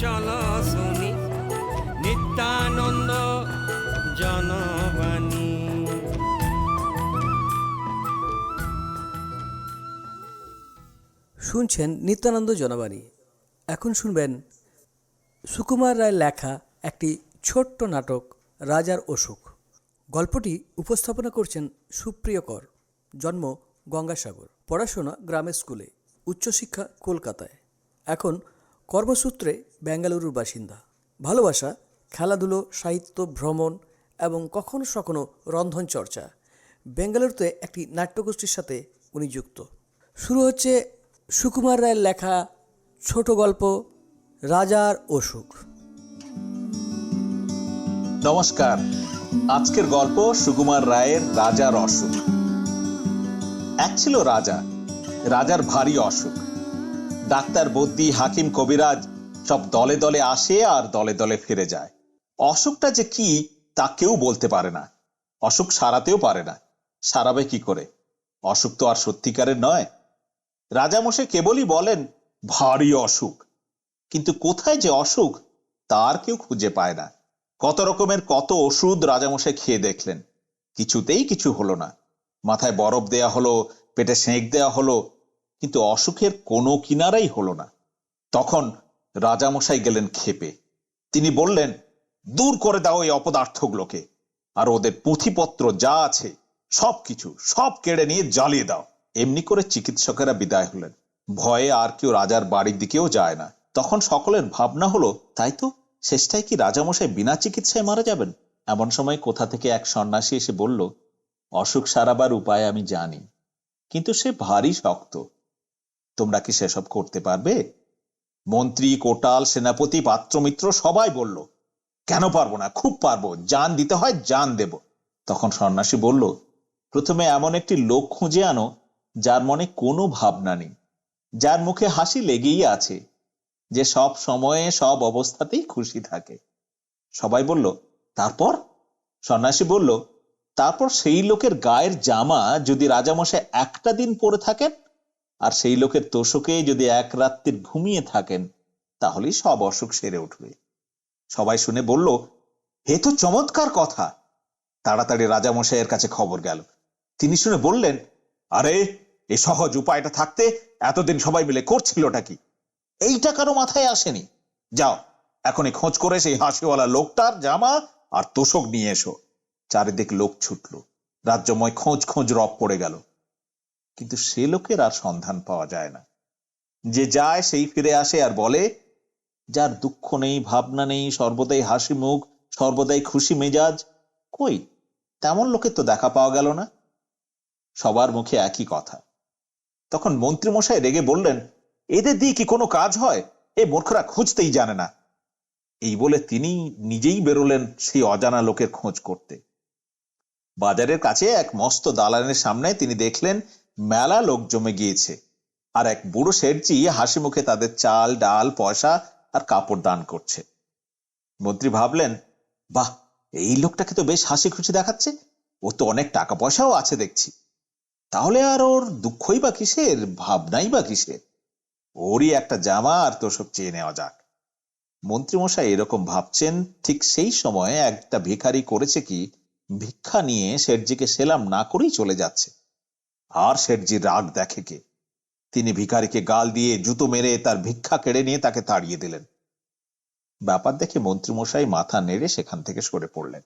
চলো শুনি নিত্যানন্দ জনবাণী। শুনছেন নিত্যানন্দ জনবাণী। এখন শুনবেন সুকুমার রায় লেখা একটি ছোট্ট নাটক, রাজার অসুখ। গল্পটি উপস্থাপনা করছেন সুপ্রিয় কর, জন্ম গঙ্গাসাগর, পড়াশোনা গ্রামের স্কুলে, উচ্চশিক্ষা কলকাতায়। এখন কর্মসূত্রে বেঙ্গালুরুর বাসিন্দা। ভালোবাসা, খেলাধুলো, সাহিত্য, ভ্রমণ এবং কখনো সখনো রন্ধন চর্চা। বেঙ্গালুরুতে একটি নাট্যগোষ্ঠীর সাথে উনি যুক্ত। শুরু হচ্ছে সুকুমার রায়ের লেখা ছোট গল্প, রাজার অসুখ। নমস্কার। আজকের গল্প সুকুমার রায়ের রাজার অসুখ। এক ছিল রাজা, রাজার ভারী অসুখ। ডাক্তার বদ্যি হাকিম কবিরাজ সব দলে দলে আসে আর দলে দলে ফিরে যায়। অসুখটা যে কি তা কেউ বলতে পারে না। অসুখ সারাতেও পারে না। সারাবে কি করে? অসুখ তো আর সত্যিকারের নয়। রাজামশাই কেবলই বলেন, ভারী অসুখ কিন্তু কোথায় যে অসুখ তার কেউ খুঁজে পায় না। কত রকমের কত ওষুধ রাজামশাই খেয়ে দেখলেন। কিছুতেই কিছু হলো না। মাথায় বরফ দেয়া হলো, পেটে সেঁক দেয়া হলো কিন্তু অসুখের কোনো কিনারাই হলো না। তখন রাজামশাই গেলেন ক্ষেপে। তিনি বললেন, দূর করে দাও এই অপদার্থগুলোকে, আর ওদের পুঁথিপত্র যা আছে সব কিছু সব কেড়ে নিয়ে জ্বালিয়ে দাও। এমনি করে চিকিৎসকেরা বিদায় হলেন। ভয়ে আর কেউ রাজার বাড়ির দিকেও যায় না। তখন সকলের ভাবনা হলো, তাই তো, শেষটায় কি রাজামশাই বিনা চিকিৎসায় মারা যাবেন? এমন সময় কোথা থেকে এক সন্ন্যাসী এসে বলল, অসুখ সারাবার উপায় আমি জানি, কিন্তু সে ভারী শক্ত। তোমরা কি সেসব করতে পারবে? মন্ত্রী, কোটাল, সেনাপতি, পাত্রমিত্র সবাই বলল, কেন পারব না? খুব পারব। জান দিতে হয় জান দেব। তখন সন্ন্যাসী বলল, প্রথমে এমন একটি লোক খুঁজে আনো, যার মনে কোনো ভাবনা নেই। যার মুখে হাসি লেগেই আছে, যে সব সময়ে সব অবস্থাতেই খুশি থাকে। সবাই বলল, তারপর? সন্ন্যাসী বলল, তারপর সেই লোকের গায়ের জামা যদি রাজামশাই একটা দিন পরে থাকেন আর সেই লোকের তোষকে যদি এক রাত্রির ঘুমিয়ে থাকেন, তাহলেই সব অসুখ সেরে উঠবে। সবাই শুনে বলল হে তো চমৎকার কথা! তাড়াতাড়ি রাজামশাইয়ের কাছে খবর গেল। তিনি শুনে বললেন, আরে, এ সহজ উপায়টা থাকতে এতদিন সবাই মিলে করছিলটা কি? এইটা কারও মাথায় আসেনি। যাও, এখনই খোঁজ করে সেই হাসিওয়ালা লোকটার জামা আর তোষক নিয়ে এসো। চারিদিক লোক ছুটল। রাজ্যময় খোঁজ খোঁজ রব পড়ে গেল। কিন্তু সে লোকের আর সন্ধান পাওয়া যায় না। যে যায় সেই ফিরে আসে আর বলে, যার দুঃখ নেই, ভাবনা নেই, সর্বদাই হাসি মুখ, সর্বদাই খুশি মেজাজ, কই? তেমন লোকের তো দেখা পাওয়া গেল না। সবার মুখে একই কথা। তখন মন্ত্রীমশাই রেগে বললেন, এদের দিয়ে কি কোনো কাজ হয়? এ মূর্খরা খুঁজতেই জানে না। এই বলে তিনি নিজেই বেরোলেন সেই অজানা লোকের খোঁজ করতে। বাজারের কাছে এক মস্ত দালানের সামনে তিনি দেখলেন মেলা লোক জমে গিয়েছে। আর এক বুড়ো শেঠজি হাসি মুখে তাদের চাল, ডাল, পয়সা আর কাপড় দান করছে। মন্ত্রী ভাবলেন, বাহ, এই লোকটাকে তো বেশ হাসি খুশি দেখাচ্ছে। ও তো অনেক টাকা পয়সাও আছে দেখছি। তাহলে আর ওর দুঃখই বা কিসের? ভাবনাই বা কিসের? ওরই একটা জামা আর তো সব চেয়ে নেওয়া যাক। মন্ত্রীমশাই এরকম ভাবছেন, ঠিক সেই সময় একটা ভিখারি করেছে কি, ভিক্ষা নিয়ে শেঠজিকে সেলাম না করেই চলে যাচ্ছে। আর শেঠজির রাগ দেখে কে? তিনি ভিখারিকে গাল দিয়ে জুতো মেরে তার ভিক্ষা কেড়ে নিয়ে তাকে তাড়িয়ে দিলেন। ব্যাপার দেখে মন্ত্রীমশাই মাথা নেড়ে সেখান থেকে সরে পড়লেন।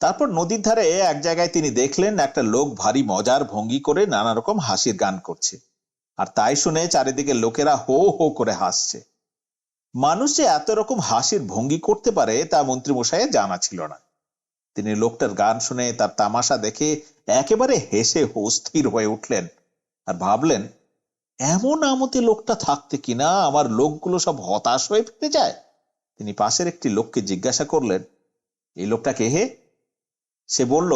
তারপর নদীর ধারে এক জায়গায় তিনি দেখলেন একটা লোক ভারী মজার ভঙ্গি করে নানা রকম হাসির গান করছে। আর তাই শুনে চারিদিকে লোকেরা হো হো করে হাসছে। মানুষ যে এত রকম হাসির ভঙ্গি করতে পারে তা মন্ত্রীমশাইয়ের জানা ছিল না। তিনি লোকটার গান শুনে তার তামাশা দেখে একেবারে হেসে অস্থির হয়ে উঠলেন আর ভাবলেন, এমন আমতে লোকটা থাকতে কিনা আমার লোকগুলো সব হতাশ হয়ে ফেলে যায়? তিনি পাশের একটি লোককে জিজ্ঞাসা করলেন, এই লোকটা কে হে? সে বলল,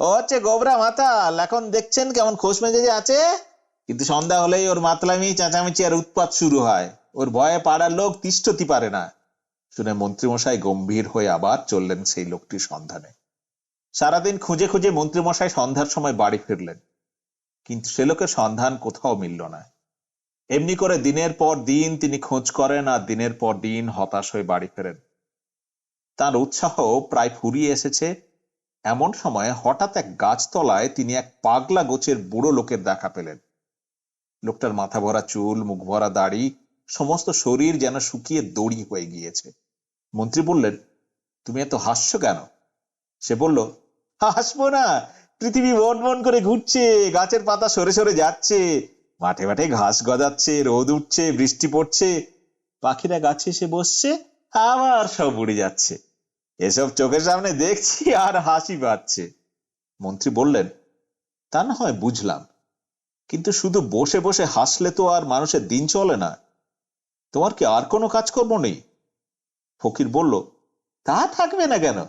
ও হচ্ছে গোবরা মাতাল, এখন দেখছেন কেমন খোশ মেজাজে আছে? কিন্তু সন্ধ্যা হলেই ওর মাতলামি, চেঁচামেচি আর উৎপাত শুরু হয়। ওর ভয়ে পাড়ার লোক তিষ্ঠতি পারে না। শুনে মন্ত্রীমশাই গম্ভীর হয়ে আবার চললেন সেই লোকটির সন্ধানে। সারাদিন খুঁজে খুঁজে মন্ত্রীমশাই সন্ধ্যার সময় বাড়ি ফিরলেন। কিন্তু সে লোকের সন্ধান কোথাও মিলল না। এমনি করে দিনের পর দিন তিনি খোঁজ করেন আর দিনের পর দিন হতাশ হয়ে বাড়ি ফেরেন। তার উৎসাহ প্রায় ফুরিয়ে এসেছে। এমন সময় হঠাৎ এক গাছতলায় তিনি এক পাগলা গোছের বুড়ো লোকের দেখা পেলেন। লোকটার মাথা ভরা চুল, মুখ ভরা দাড়ি, সমস্ত শরীর যেন শুকিয়ে দড়ি হয়ে গিয়েছে। মন্ত্রী বললেন, তুমি এত হাসছো কেন? সে বলল, হাসবো না, পৃথিবী বন বন করে ঘুরছে, গাছের পাতা সরে সরে যাচ্ছে, মাঠে মাঠে ঘাস গজাচ্ছে, রোদ উঠছে, বৃষ্টি পড়ছে, পাখিরা গাছে এসে বসছে, আবার সব উড়ে যাচ্ছে। এসব চোখের সামনে দেখছি আর হাসি পাচ্ছে। মন্ত্রী বললেন, তা না হয় বুঝলাম, কিন্তু শুধু বসে বসে হাসলে তো আর মানুষের দিন চলে না। তোমার কি আর কোনো কাজকর্ম নেই? ফকির বলল, তা থাকবে না কেন?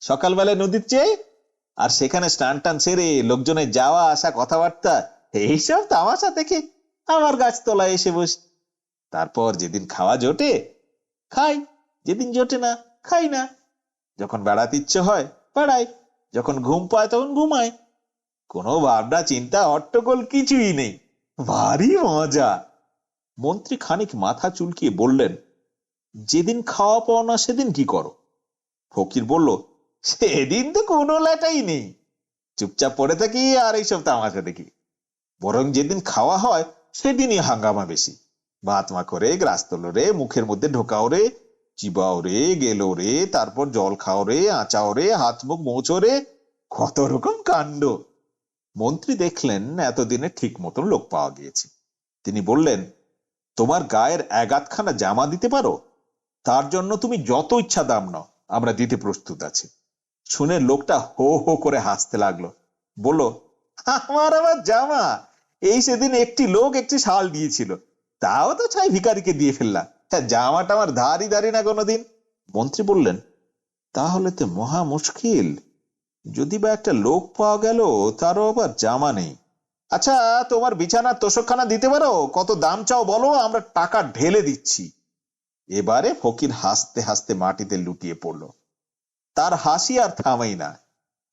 সকালবেলায় নদীর চেয়ে? আর সেখানে স্নান টান সেরে লোকজনের যাওয়া আসা কথাবার্তা, এইসব তামাশা দেখে আমার গাছতলায় এসে বসি। তারপর যেদিন খাওয়া জোটে, খাই। যেদিন জোটে না, খাই না। যখন বেড়াতে ইচ্ছে হয়, বেড়াই। যখন ঘুম পায়, তখন ঘুমায় কোনো ভাবনা চিন্তা হট্টগোল কিছুই নেই। ভারী মজা। মন্ত্রী খানিক মাথা চুলকিয়ে বললেন যেদিন খাওয়া পাওয়া না সেদিন কি করো? ফকির বলল, সেদিন তো কোনো লেটাই নেই। চুপচাপ পড়ে থাকি আর এইসব তামাশা দেখি। বরং যেদিন খাওয়া হয়, সেদিনই হাঙ্গামা বেশি। ভাত মা করে গ্রাস তোলো রে মুখের মধ্যে ঢোকাও রে, চিবাও রে, গেলো রে, তারপর জল খাও রে, আঁচাও রে, হাত মুখ মোছো রে, কত রকম কাণ্ড। মন্ত্রী দেখলেন, এতদিনে ঠিক মতন লোক পাওয়া গিয়েছে। তিনি বললেন, তোমার গায়ের এগাতখানা জামা দিতে পারো? তার জন্য তুমি যত ইচ্ছা দাম নাও। আমরা দিতে প্রস্তুত আছি। শুনে লোকটা হো হো করে হাসতে লাগল। বলল, আমার আবার জামা। এই সেদিন একটি লোক একটি শাল দিয়েছিল। তাও তো ছাই ভিকারিকে দিয়ে ফেললাম। হ্যাঁ জামাটা আমার ধারই ধারি না কোনোদিন। মন্ত্রী বললেন, তাহলে তো মহা মুশকিল। যদি বা একটা লোক পাওয়া গেল, তারও আবার জামা নেই। আচ্ছা তোমার বিছানার তোষকখানা দিতে পারো? কত দাম চাও বলো? আমরা টাকা ঢেলে দিচ্ছি। এবারে ফকির হাসতে হাসতে মাটিতে লুটিয়ে পড়ল। তার হাসি আর থামাই না।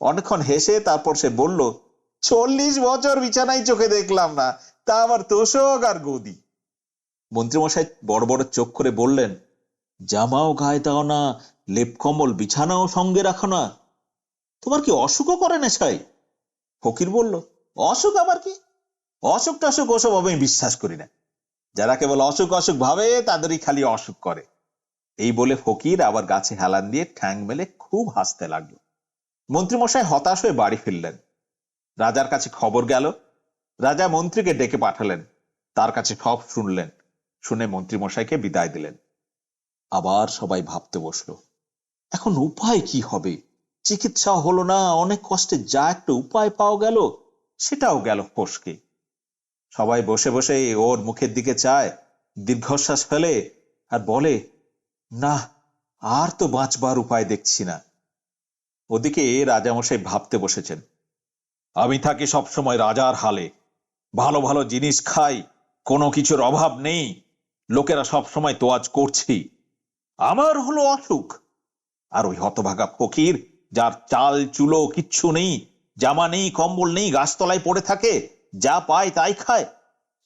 অনেকক্ষণ হেসে তারপর সে বলল, চল্লিশ বছর বিছানায় চোখে দেখলাম না, তা আবার তোষক আর গদি। মন্ত্রীমশাই বড় বড় চোখ করে বললেন, জামাও গায়ে দাও না, লেপ কম্বল বিছানাও সঙ্গে রাখো না। তোমার কি অসুখও করে নেশাই ফকির বলল, অসুখ আবার কি? অসুখ টসুখ ওসব আমি বিশ্বাস করি না। যারা কেবল অসুখ অসুখ ভাবে, তাদেরই খালি অসুখ করে। এই বলে ফকির আবার গাছে হেলান দিয়ে ঠ্যাং মেলে খুব হাসতে লাগল। মন্ত্রীমশাই হতাশ হয়ে বাড়ি ফিরলেন। রাজার কাছে খবর গেল। রাজা মন্ত্রীকে ডেকে পাঠালেন। তার কাছে সব শুনলেন। শুনে মন্ত্রীমশাইকে বিদায় দিলেন। আবার সবাই ভাবতে বসল, এখন উপায় কি হবে? চিকিৎসা হলো না, অনেক কষ্টে যা একটা উপায় পাওয়া গেল, সেটাও গেল ফসকে। সবাই বসে বসে ওর মুখের দিকে চায়, দীর্ঘশ্বাস ফেলে আর বলে, না, আর তো বাঁচবার উপায় দেখছি না। ওদিকে রাজামশাই ভাবতে বসেছেন, আমি থাকি সবসময় রাজার হালে। ভালো ভালো জিনিস খাই, কোনো কিছুর অভাব নেই। লোকেরা সব সময় তোয়াজ করছি। আমার হলো অসুখ। আর ওই হতভাগা ফকির, যার চাল, চুলো কিচ্ছু নেই, জামা নেই, কম্বল নেই, গাছতলায় পড়ে থাকে, যা পায় তাই খায়।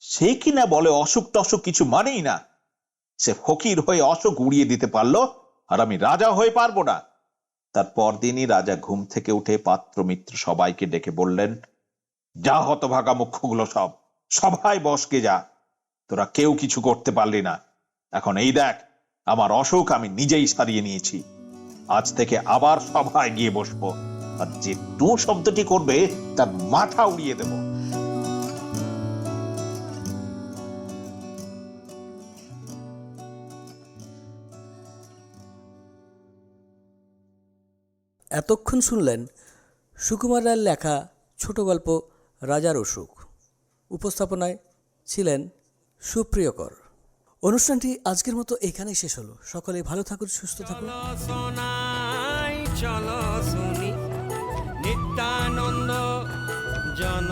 সে কিনা বলে অসুখ টসুখ কিছু মানেই না। সে ফকির হয়ে অসুখ উড়িয়ে দিতে পারল আর আমি রাজা হয়ে পারব না। তার পরদিনই রাজা ঘুম থেকে উঠে পাত্র মিত্র সবাইকে ডেকে বললেন, যা হতভাগা মুখ্যগুলো সব সবাই বসকে যা। তোরা কেউ কিছু করতে পারলি না। এখন এই দেখ, আমার অসুখ আমি নিজেই সারিয়ে নিয়েছি। আজ থেকে আবার সভায় গিয়ে বসবো। আর যে টু শব্দটি করবে, তার মাথা উড়িয়ে দেব। এতক্ষণ শুনলেন সুকুমার রায়ের লেখা ছোট গল্প রাজার অসুখ। উপস্থাপনায় ছিলেন সুপ্রিয়কর। অনুষ্ঠানটি আজকের মতো এখানেই শেষ হলো। সকলে ভালো থাকুন, সুস্থ থাকুন। চলো নিত্যানন্দ জন